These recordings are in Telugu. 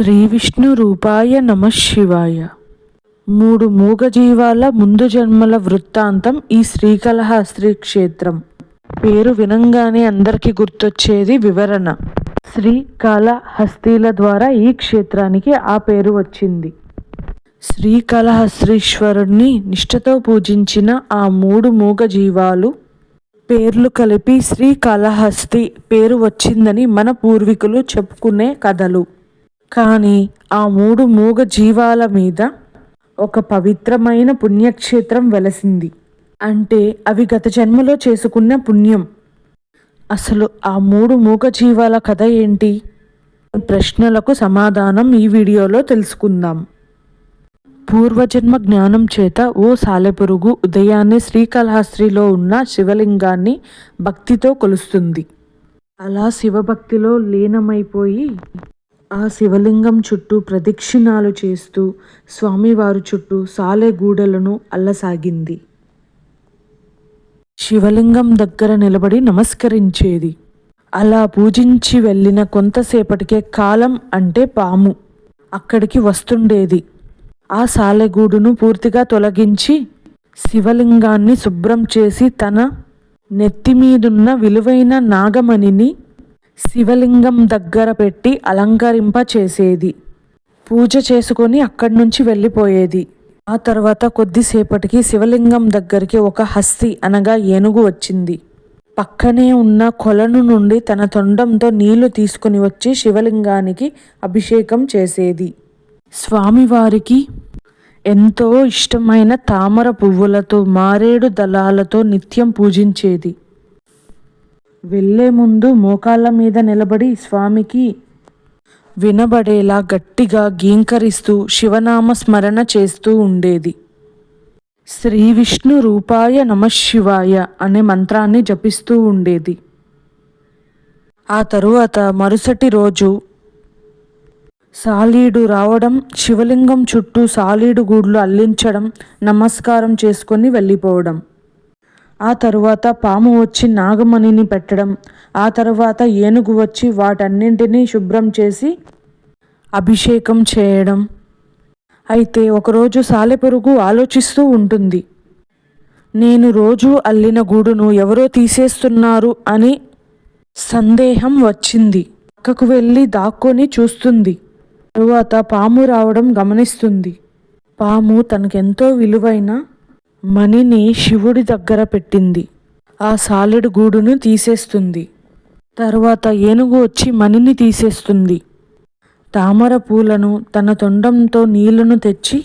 శ్రీ విష్ణు రూపాయ నమ శివాయ. మూడు మూగజీవాల ముందు జన్మల వృత్తాంతం ఈ శ్రీకాళహస్తి క్షేత్రం పేరు వినంగానే అందరికీ గుర్తొచ్చేది వివరణ. శ్రీకాళహస్తీల ద్వారా ఈ క్షేత్రానికి ఆ పేరు వచ్చింది. శ్రీకాళహస్త్రీశ్వరుణ్ణి నిష్ఠతో పూజించిన ఆ మూడు మూగజీవాలు పేర్లు కలిపి శ్రీకాళహస్తి పేరు వచ్చిందని మన పూర్వీకులు చెప్పుకునే కథలు. కానీ ఆ మూడు మూగ జీవాల మీద ఒక పవిత్రమైన పుణ్యక్షేత్రం వెలసింది. అంటే అవి గత జన్మలో చేసుకున్న పుణ్యం. అసలు ఆ మూడు మూగ జీవాల కథ ఏంటి? ప్రశ్నలకు సమాధానం ఈ వీడియోలో తెలుసుకుందాం. పూర్వజన్మ జ్ఞానం చేత ఓ సాలెపురుగు ఉదయాన్నే శ్రీకాళహస్త్రిలో ఉన్న శివలింగాన్ని భక్తితో కొలుస్తుంది. అలా శివభక్తిలో లీనమైపోయి ఆ శివలింగం చుట్టూ ప్రదక్షిణాలు చేస్తూ స్వామివారు చుట్టూ సాలెగూడలను అల్లసాగింది. శివలింగం దగ్గర నిలబడి నమస్కరించేది. అలా పూజించి వెళ్ళిన కొంతసేపటికే కాలం అంటే పాము అక్కడికి వస్తుండేది. ఆ సాలెగూడును పూర్తిగా తొలగించి శివలింగాన్ని శుభ్రం చేసి తన నెత్తిమీదున్న విలువైన నాగమణిని శివలింగం దగ్గర పెట్టి అలంకరింప చేసేది. పూజ చేసుకొని అక్కడి నుంచి వెళ్ళిపోయేది. ఆ తర్వాత కొద్దిసేపటికి శివలింగం దగ్గరికి ఒక హస్తి అనగా ఏనుగు వచ్చింది. పక్కనే ఉన్న కొలను నుండి తన తొండంతో నీళ్ళు తీసుకుని వచ్చి శివలింగానికి అభిషేకం చేసేది. స్వామివారికి ఎంతో ఇష్టమైన తామర పువ్వులతో మారేడు దళాలతో నిత్యం పూజించేది. వెళ్ళే ముందు మోకాళ్ళ మీద నిలబడి స్వామికి వినబడేలా గట్టిగా గీంకరిస్తూ శివనామ స్మరణ చేస్తూ ఉండేది. శ్రీ విష్ణు రూపాయ నమశివాయ అనే మంత్రాన్ని జపిస్తూ ఉండేది. ఆ తరువాత మరుసటి రోజు సాలీడు రావడం శివలింగం చుట్టూ సాలీడు గూడ్లు అల్లించడం నమస్కారం చేసుకొని వెళ్ళిపోవడం. ఆ తరువాత పాము వచ్చి నాగమణిని పెట్టడం ఆ తరువాత ఏనుగు వచ్చి వాటన్నింటినీ శుభ్రం చేసి అభిషేకం చేయడం. అయితే ఒకరోజు సాలెపురుగు ఆలోచిస్తూ ఉంటుంది నేను రోజు అల్లిన గూడును ఎవరో తీసేస్తున్నారు అని సందేహం వచ్చింది. పక్కకు వెళ్ళి దాక్కొని చూస్తుంది తరువాత పాము రావడం గమనిస్తుంది. పాము తనకెంతో విలువైన మణిని శివుడి దగ్గర పెట్టింది. ఆ సాలెడు గూడును తీసేస్తుంది. తర్వాత ఏనుగు వచ్చి మణిని తీసేస్తుంది. తామర పూలను తన తొండంతో నీళ్ళను తెచ్చి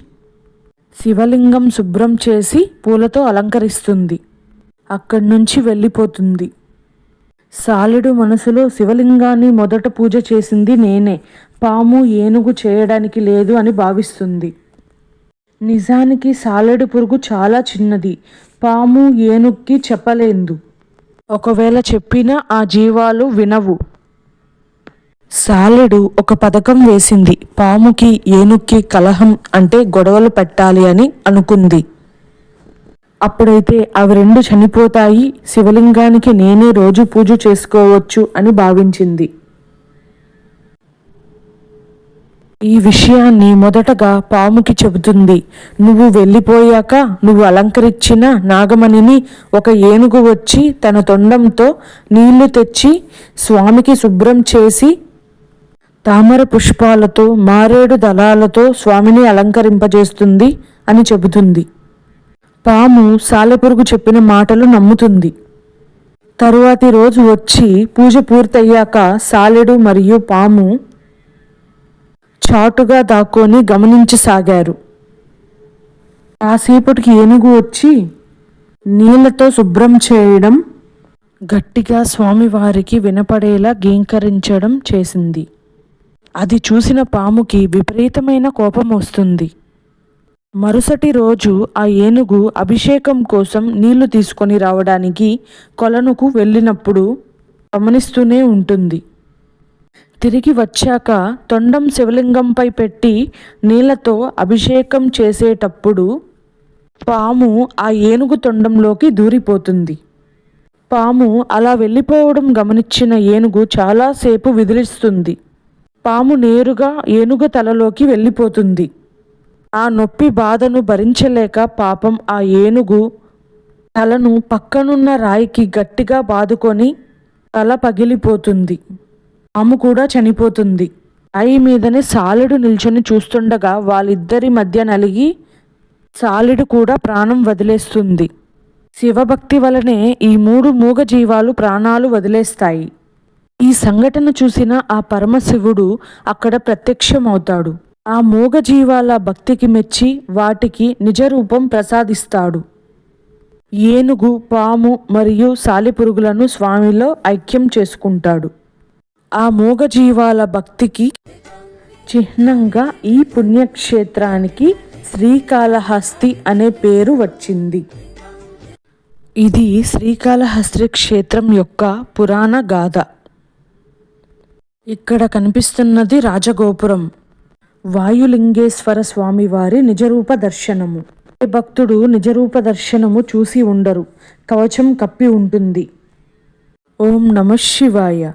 శివలింగం శుభ్రం చేసి పూలతో అలంకరిస్తుంది. అక్కడి నుంచి వెళ్ళిపోతుంది. సాలెడు మనసులో శివలింగాన్ని మొదట పూజ చేసింది నేనే. పాము ఏనుగు చేయడానికి లేదు అని భావిస్తుంది. నిజానికి సాలెడు పురుగు చాలా చిన్నది. పాము ఏనుక్కి చెప్పలేదు. ఒకవేళ చెప్పినా ఆ జీవాలు వినవు. సాలెడు ఒక పథకం వేసింది. పాముకి ఏనుక్కి కలహం అంటే గొడవలు పెట్టాలి అని అనుకుంది. అప్పుడైతే అవి రెండు చనిపోతాయి. శివలింగానికి నేనే రోజు పూజ చేసుకోవచ్చు అని భావించింది. ఈ విషయాన్ని మొదటగా పాముకి చెబుతుంది. నువ్వు వెళ్ళిపోయాక నువ్వు అలంకరించిన నాగమణిని ఒక ఏనుగు వచ్చి తన తొండంతో నీళ్ళు తెచ్చి స్వామికి శుభ్రం చేసి తామర పుష్పాలతో మారేడు దళాలతో స్వామిని అలంకరింపజేస్తుంది అని చెబుతుంది. పాము సాలెపురుగు చెప్పిన మాటలు నమ్ముతుంది. తరువాతి రోజు వచ్చి పూజ పూర్తయ్యాక సాలెడు మరియు పాము చాటుగా దాక్కొని గమనించసాగారు. కాసేపటికి ఏనుగు వచ్చి నీళ్ళతో శుభ్రం చేయడం గట్టిగా స్వామివారికి వినపడేలా గీంకరించడం చేసింది. అది చూసిన పాముకి విపరీతమైన కోపం వస్తుంది. మరుసటి రోజు ఆ ఏనుగు అభిషేకం కోసం నీళ్ళు తీసుకొని రావడానికి కొలనుకు వెళ్ళినప్పుడు గమనిస్తూనే ఉంటుంది. తిరిగి వచ్చాక తొండం శివలింగంపై పెట్టి నీళ్ళతో అభిషేకం చేసేటప్పుడు పాము ఆ ఏనుగు తొండంలోకి దూరిపోతుంది. పాము అలా వెళ్ళిపోవడం గమనించిన ఏనుగు చాలాసేపు విదిలిస్తుంది. పాము నేరుగా ఏనుగు తలలోకి వెళ్ళిపోతుంది. ఆ నొప్పి బాధను భరించలేక పాపం ఆ ఏనుగు తలను పక్కనున్న రాయికి గట్టిగా బాదుకొని తల పగిలిపోతుంది. పాము కూడా చనిపోతుంది. రాయి మీదనే సాలుడు నిల్చొని చూస్తుండగా వాళ్ళిద్దరి మధ్య నలిగి సాలుడు కూడా ప్రాణం వదిలేస్తుంది. శివభక్తి వలనే ఈ మూడు మూగ జీవాలు ప్రాణాలు వదిలేస్తాయి. ఈ సంఘటన చూసిన ఆ పరమశివుడు అక్కడ ప్రత్యక్షమవుతాడు. ఆ మూగ జీవాల భక్తికి మెచ్చి వాటికి నిజ రూపం ప్రసాదిస్తాడు. ఏనుగు పాము మరియు సాలిపురుగులను స్వామిలో ఐక్యం చేసుకుంటాడు. ఆ మూగజీవాల భక్తికి చిహ్నంగా ఈ పుణ్యక్షేత్రానికి శ్రీకాళహస్తి అనే పేరు వచ్చింది. ఇది శ్రీకాళహస్తి క్షేత్రం యొక్క పురాణ గాథ. ఇక్కడ కనిపిస్తున్నది రాజగోపురం వాయులింగేశ్వర స్వామివారి నిజరూప దర్శనము. ఏ భక్తుడు నిజరూప దర్శనము చూసి ఉండరు కవచం కప్పి ఉంటుంది. ఓం నమ శివాయ.